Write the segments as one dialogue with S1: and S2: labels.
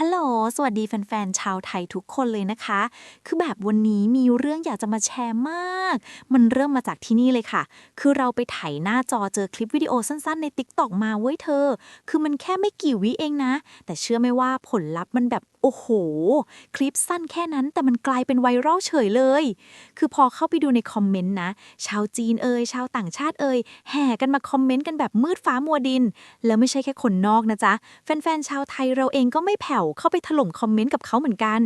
S1: ฮัลโหล สวัสดีแฟนๆ ชาวไทยทุกคนเลยนะคะ คือแบบวันนี้มีเรื่องอยากจะมาแชร์มาก มันเริ่มมาจากที่นี่เลยค่ะ คือเราไปไถหน้าจอเจอคลิปวิดีโอสั้นๆ ใน t ิ k t o k มาเว้ยเธอ คือมันแค่ไม่กี่วิเองนะ แต่เชื่อไหมว่าผลลัพธ์มันแบบ โอ้โห คลิปสั้นแค่นั้นแต่มันกลายเป็นไวรัลเฉยเลย คือพอเข้าไปดูในคอมเมนต์นะ ชาวจีนเอ่ยชาวต่างชาติเอ่ยแห่กันมาคอมเมนต์กันแบบมืดฟ้ามัวดิน แล้วไม่ใช่แค่คนนอกนะจ๊ะ แฟนๆ ชาวไทยเราเองก็ไม่แผ่วเข้าไปถล่มคอมเมนต์กับเขาเหมือนกัน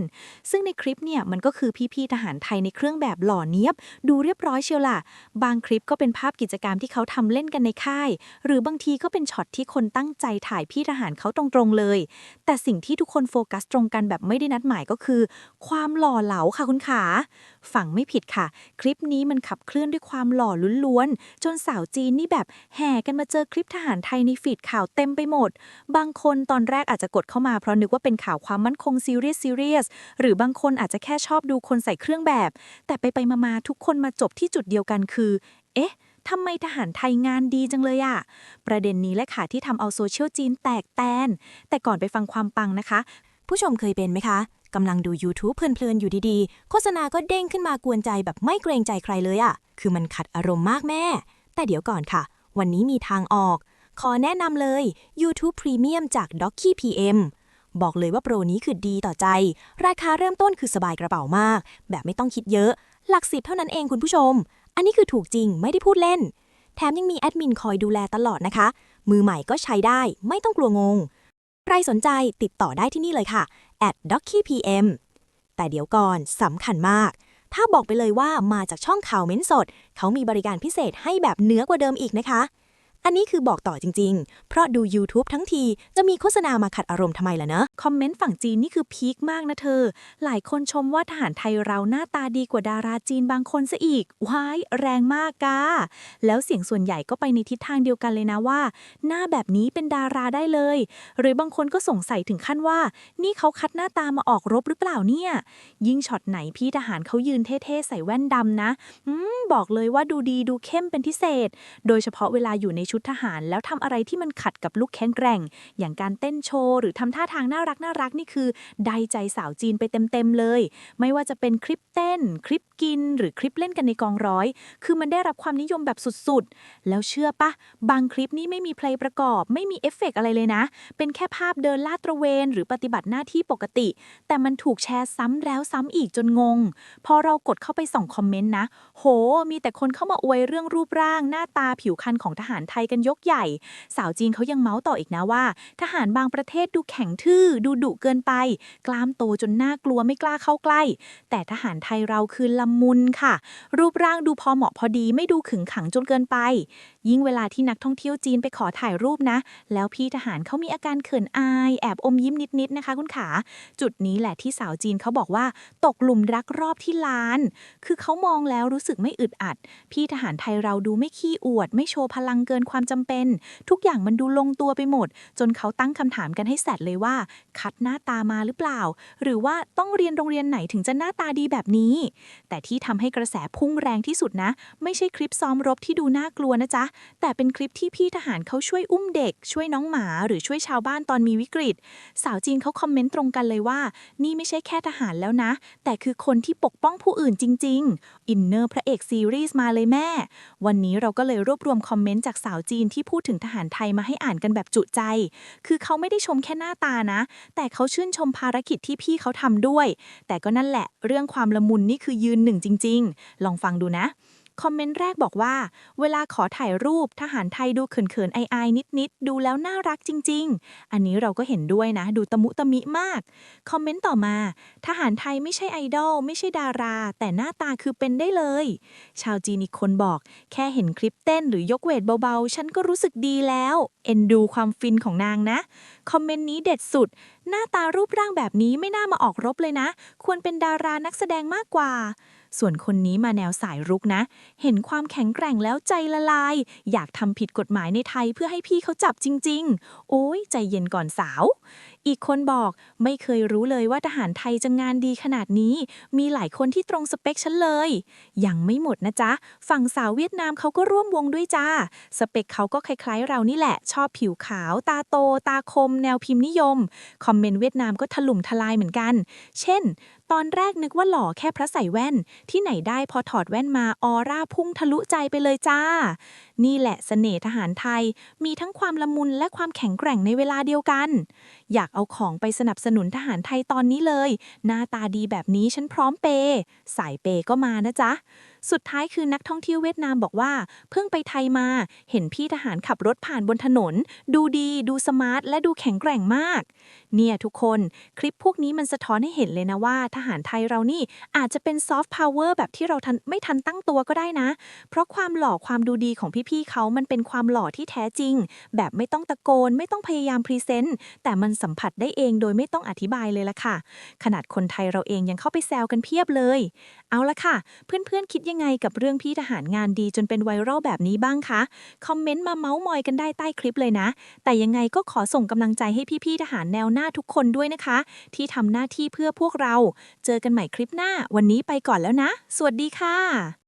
S1: ซึ่งในคลิปเนี่ยมันก็คือพี่ๆทหารไทยในเครื่องแบบหล่อเนียบ ดูเรียบร้อยเชียวล่ะ บางคลิปก็เป็นภาพกิจกรรมที่เขาทำเล่นกันในค่าย หรือบางทีก็เป็นช็อตที่คนตั้งใจถ่ายพี่ทหารเขาตรงๆเลย แต่สิ่งที่ทุกคนโฟกัสตรงกันแบบไม่ได้นัดหมายก็คือ ความหล่อเหลาค่ะคุณขาฝั่งไม่ผิดค่ะ คลิปนี้มันขับเคลื่อนด้วยความหล่อล้วนๆ จนสาวจีนนี่แบบแห่กันมาเจอคลิปทหารไทยในฟีดข่าวเต็มไปหมด บางคนตอนแรกอาจจะกดเข้ามาเพราะนึกว่าเป็นข่าวความมั่นคงซีเรียสซีเรียสหรือบางคนอาจจะแค่ชอบดูคนใส่เครื่องแบบ แต่ไปไปมาๆทุกคนมาจบที่จุดเดียวกันคือ เอ๊ะทำไมทหารไทยงานดีจังเลยอะประเด็นนี้แหละค่ะที่ทำเอาโซเชียลจีนแตกแตน แต่ก่อนไปฟังความปังนะคะ
S2: ผู้ชมเคยเป็นไหมคะกำลังดู YouTube เพลินๆ อยู่ดีๆ โฆษณาก็เด้งขึ้นมากวนใจแบบไม่เกรงใจใครเลยอะคือมันขัดอารมณ์มากแม่ แต่เดี๋ยวก่อนค่ะ วันนี้มีทางออก ขอแนะนำเลย YouTube Premium จาก d o c k y PM บอกเลยว่าโปรนี้คือดีต่อใจ ราคาเริ่มต้นคือสบายกระเป๋ามาก แบบไม่ต้องคิดเยอะ หลักสิบเท่านั้นเองคุณผู้ชม อันนี้คือถูกจริงไม่ได้พูดเล่น แถมยังมีแอดมินคอยดูแลตลอดนะคะ มือใหม่ก็ใช้ได้ ไม่ต้องกลัวงง รสนใจติดต่อได้ที่นี่เลยค่ะ at d o c k y PM แต่เดี๋ยวก่อนสำคัญมาก ถ้าบอกไปเลยว่ามาจากช่องข่าวเม้นสด เขามีบริการพิเศษให้แบบเหนือกว่าเดิมอีกนะคะ อันนี้คือบอกต่อจริง ๆ เพราะดู YouTube ทั้งทีจะมีโฆษณามาขัดอารมณ์ทำไมล่ะเนอะ
S1: คอมเมนต์ฝั่งจีนนี่คือพีคมากนะเธอ หลายคนชมว่าทหารไทยเราหน้าตาดีกว่าดาราจีนบางคนซะอีก ว้ายแรงมากกาแล้วเสียงส่วนใหญ่ก็ไปในทิศทางเดียวกันเลยนะว่า หน้าแบบนี้เป็นดาราได้เลย หรือบางคนก็สงสัยถึงขั้นว่า นี่เขาคัดหน้าตามาออกรบหรือเปล่าเนี่ย ยิ่งช็อตไหนพี่ทหารเขายืนเท่ๆใส่แว่นดำนะ อืมบอกเลยว่าดูดีดูเข้มเป็นพิเศษ โดยเฉพาะเวลาอยู่ในชุดทหาร แล้วทำอะไรที่มันขัดกับลุคแข็งแกร่ง อย่างการเต้นโชว์หรือทำท่าทางน่ารักน่ารักนี่คือได้ใจสาวจีนไปเต็มๆเลย ไม่ว่าจะเป็นคลิปเต้น คลิปกิน หรือคลิปเล่นกันในกองร้อย คือมันได้รับความนิยมแบบสุดๆ แล้วเชื่อปะบางคลิปนี่ไม่มีเพลงประกอบ ไม่มีเอฟเฟกต์อะไรเลยนะ เป็นแค่ภาพเดินลาดตระเวน หรือปฏิบัติหน้าที่ปกติ แต่มันถูกแชร์ซ้ำแล้วซ้ำอีกจนงง พอเรากดเข้าไปส่องคอมเมนต์นะ โห มีแต่คนเข้ามาอวยเรื่องรูปร่าง หน้าตาผิวพรรณของทหารไทยกันยกใหญ่ สาวจีนเขายังเมาส์ต่ออีกนะว่า ทหารบางประเทศดูแข็งทื่อ ดูดุเกินไป กล้ามโตจนน่ากลัวไม่กล้าเข้าใกล้ แต่ทหารไทยเราคือละมุนค่ะ รูปร่างดูพอเหมาะพอดีไม่ดูขึงขังจนเกินไป ยิ่งเวลาที่นักท่องเที่ยวจีนไปขอถ่ายรูปนะ แล้วพี่ทหารเขามีอาการเขินอาย แอบอมยิ้มนิดๆนะคะคุณขา จุดนี้แหละที่สาวจีนเขาบอกว่า ตกหลุมรักรอบที่ล้าน คือเขามองแล้วรู้สึกไม่อึดอัด พี่ทหารไทยเราดูไม่ขี้อวด ไม่โชว์พลังเกินความจำเป็น ทุกอย่างมันดูลงตัวไปหมด จนเขาตั้งคำถามกันให้แสดเลยว่า คัดหน้าตามาหรือเปล่า หรือว่าต้องเรียนโรงเรียนไหนถึงจะหน้าตาดีแบบนี้ แต่ที่ทำให้กระแสพุ่งแรงที่สุดนะ ไม่ใช่คลิปซ้อมรบที่ดูน่ากลัวนะจ๊ะ แต่เป็นคลิปที่พี่ทหารเขาช่วยอุ้มเด็ก ช่วยน้องหมา หรือช่วยชาวบ้านตอนมีวิกฤต สาวจีนเขาคอมเมนต์ตรงกันเลยว่า นี่ไม่ใช่แค่ทหารแล้วนะ แต่คือคนที่ปกป้องผู้อื่นจริง ๆ อินเนอร์พระเอกซีรีส์มาเลยแม่ วันนี้เราก็เลยรวบรวมคอมเมนต์จากสาวาวจีนที่พูดถึงทหารไทยมาให้อ่านกันแบบจุใจ คือเขาไม่ได้ชมแค่หน้าตานะ แต่เขาชื่นชมภารกิจที่พี่เขาทำด้วย แต่ก็นั่นแหละ เรื่องความละมุนนี่คือยืนหนึ่งจริง ๆ ลองฟังดูนะ คอมเมนต์แรกบอกว่า เวลาขอถ่ายรูปทหารไทยดูเขินๆอายๆนิดๆ ดูแล้วน่ารักจริง ๆ อันนี้เราก็เห็นด้วยนะ ดูตะมุตะมิมาก คอมเมนต์ต่อมา ทหารไทยไม่ใช่ไอดอลไม่ใช่ดารา แต่หน้าตาคือเป็นได้เลย ชาวจีนอีกคนบอก แค่เห็นคลิปเต้นหรือยกเวทเบาๆ ฉันก็รู้สึกดีแล้ว เอ็นดูความฟินของนางนะ คอมเมนต์นี้เด็ดสุด หน้าตารูปร่างแบบนี้ไม่น่ามาออกรบเลยนะ ควรเป็นดารานักแสดงมากกว่า ส่วนคนนี้มาแนวสายรุกนะ เห็นความแข็งแกร่งแล้วใจละลาย อยากทำผิดกฎหมายในไทยเพื่อให้พี่เขาจับจริง ๆ โอ้ยใจเย็นก่อนสาว อีกคนบอกไม่เคยรู้เลยว่าทหารไทยจะงานดีขนาดนี้ มีหลายคนที่ตรงสเปคฉันเลย ยังไม่หมดนะจ๊ะ ฝั่งสาวเวียดนามเขาก็ร่วมวงด้วยจ้า สเปคเขาก็คล้ายๆเรานี่แหละ ชอบผิวขาว ตาโต ตาคม แนวพิมพ์นิยม คอมเมนต์เวียดนามก็ถล่มทลายเหมือนกัน เช่น ตอนแรกนึกว่าหล่อแค่พระใส่แว่น ที่ไหนได้พอถอดแว่นมาออร่าพุ่งทะลุใจไปเลยจ้า นี่แหละเสน่ห์ทหารไทย มีทั้งความละมุนและความแข็งแกร่งในเวลาเดียวกัน อยากเอาของไปสนับสนุนทหารไทยตอนนี้เลย หน้าตาดีแบบนี้ฉันพร้อมเปย์สายเปยก็มานะจ๊ะสุดท้ายคือนักท่องเที่ยวเวียดนามบอกว่า เพิ่งไปไทยมา เห็นพี่ทหารขับรถผ่านบนถนน ดูดีดูสมาร์ท และดูแข็งแกร่งมาก เนี่ยทุกคนคลิปพวกนี้มันสะท้อนให้เห็นเลยนะว่า ทหารไทยเรานี่อาจจะเป็นซอฟต์พาวเวอร์แบบที่เราทันไม่ทันตั้งตัวก็ได้นะ เพราะความหล่อความดูดีของพี่ๆเขามันเป็นความหล่อที่แท้จริง แบบไม่ต้องตะโกน ไม่ต้องพยายามพรีเซนต์แต่มันสัมผัสได้เองโดยไม่ต้องอธิบายเลยละค่ะ ขนาดคนไทยเราเองยังเข้าไปแซวกันเพียบเลย เอาละค่ะ เพื่อนๆคิดยังยังไงกับเรื่องพี่ทหารงานดีจนเป็นไวรัลแบบนี้บ้างคะ คอมเมนต์มาเมาส์มอยกันได้ใต้คลิปเลยนะ แต่ยังไงก็ขอส่งกำลังใจให้พี่ๆทหารแนวหน้าทุกคนด้วยนะคะ ที่ทำหน้าที่เพื่อพวกเรา เจอกันใหม่คลิปหน้า วันนี้ไปก่อนแล้วนะ สวัสดีค่ะ